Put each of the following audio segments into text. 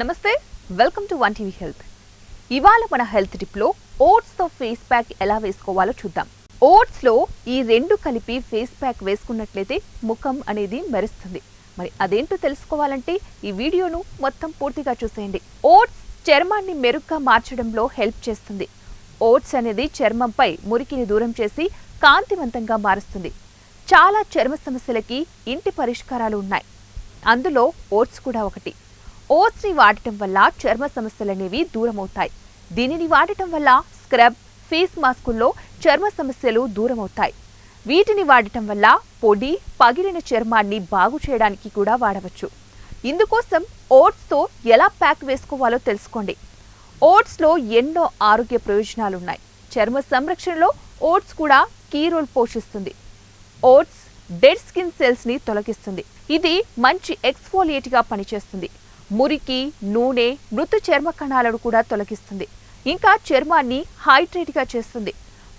నమస్తే welcome to one TV health. ఇవాళ మన హెల్త్ టిప్లో ఓట్స్తో ఫేస్ ప్యాక్ ఎలా వేసుకోవాలో చూద్దాం. ఓట్స్లో ఈ రెండు కలిపి ఫేస్ ప్యాక్ వేసుకున్నట్లయితే ముఖం అనేది మెరుస్తుంది. మరి అదేంటో తెలుసుకోవాలంటే ఈ వీడియోను మొత్తం పూర్తిగా చూసేయండి. ఓట్స్ చర్మాన్ని మెరుగ్గా మార్చడంలో హెల్ప్ చేస్తుంది. ఓట్స్ అనేది చర్మంపై మురికిని దూరం చేసి కాంతివంతంగా మారుస్తుంది. చాలా చర్మ సమస్యలకి ఇంటి పరిష్కారాలు ఉన్నాయి. అందులో ఓట్స్ కూడా ఒకటి. ఓట్స్ని వాడటం వల్ల చర్మ సమస్యలనేవి దూరమవుతాయి. దీనిని వాడటం వల్ల స్క్రబ్ ఫేస్ మాస్కుల్లో చర్మ సమస్యలు దూరమవుతాయి. వీటిని వాడటం వల్ల పొడి పగిలిన చర్మాన్ని బాగు చేయడానికి కూడా వాడవచ్చు. ఇందుకోసం ఓట్స్తో ఎలా ప్యాక్ వేసుకోవాలో తెలుసుకోండి. ఓట్స్లో ఎన్నో ఆరోగ్య ప్రయోజనాలు ఉన్నాయి చర్మ సంరక్షణలో ఓట్స్ కూడా కీ రోల్ పోషిస్తుంది. ఓట్స్ డెడ్ స్కిన్ సెల్స్ని తొలగిస్తుంది. ఇది మంచి ఎక్స్ఫోలియేట్గా పనిచేస్తుంది. మురికి నూనె మృతు చర్మ కణాలను కూడా తొలగిస్తుంది. ఇంకా చర్మాన్ని హైడ్రేట్గా చేస్తుంది.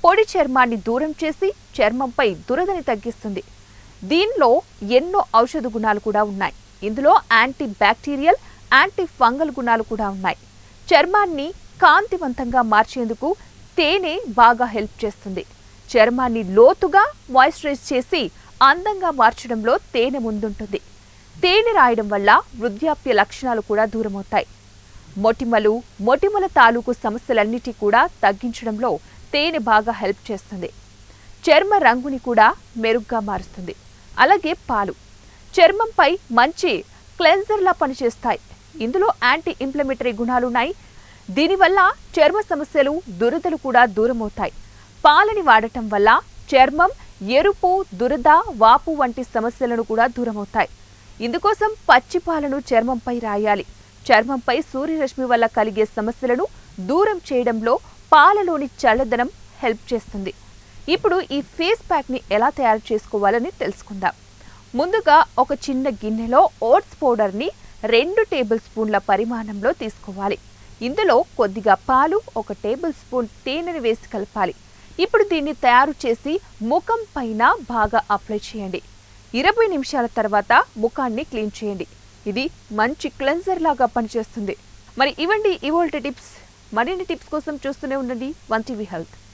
పొడి చర్మాన్ని దూరం చేసి చర్మంపై దురదని తగ్గిస్తుంది. దీనిలో ఎన్నో ఔషధ గుణాలు కూడా ఉన్నాయి. ఇందులో యాంటీ బ్యాక్టీరియల్ యాంటీ ఫంగల్ గుణాలు కూడా ఉన్నాయి. చర్మాన్ని కాంతివంతంగా మార్చేందుకు తేనె బాగా హెల్ప్ చేస్తుంది. చర్మాన్ని లోతుగా మాయిశ్చరైజ్ చేసి అందంగా మార్చడంలో తేనె ముందుంటుంది. తేనె రాయడం వల్ల వృద్ధాప్య లక్షణాలు కూడా దూరమవుతాయి. మొటిమలు మొటిమల తాలూకు సమస్యలన్నిటి కూడా తగ్గించడంలో తేనె బాగా హెల్ప్ చేస్తుంది. చర్మ రంగుని కూడా మెరుగ్గా మారుస్తుంది. అలాగే పాలు. చర్మంపై మంచి క్లెన్జర్లా పనిచేస్తాయి. ఇందులో యాంటీ ఇంప్లమేటరీ గుణాలున్నాయి. దీనివల్ల చర్మ సమస్యలు దురదలు కూడా దూరమవుతాయి. పాలని వాడటం వల్ల చర్మం ఎరుపు దురద వాపు వంటి సమస్యలను కూడా దూరమవుతాయి. ఇందుకోసం పచ్చి పాలను చర్మంపై రాయాలి. చర్మంపై సూర్యరశ్మి వల్ల కలిగే సమస్యలను దూరం చేయడంలో పాలలోని చల్లదనం హెల్ప్ చేస్తుంది. ఇప్పుడు ఈ ఫేస్ ప్యాక్ని ఎలా తయారు చేసుకోవాలని తెలుసుకుందాం. ముందుగా ఒక చిన్న గిన్నెలో ఓట్స్ పౌడర్ని రెండు టేబుల్ స్పూన్ల పరిమాణంలో తీసుకోవాలి. ఇందులో కొద్దిగా పాలు ఒక టేబుల్ స్పూన్ తేనెని వేసి కలపాలి. ఇప్పుడు దీన్ని తయారు చేసి ముఖం పైన బాగా అప్లై చేయండి. ఇరవై నిమిషాల తర్వాత ముఖాన్ని క్లీన్ చేయండి. ఇది మంచి క్లెన్జర్ లాగా పనిచేస్తుంది. మరి ఇవ్వండి ఇవోల్ట్ టిప్స్. మరిన్ని టిప్స్ కోసం చూస్తూనే ఉండండి వన్ టీవీ హెల్త్.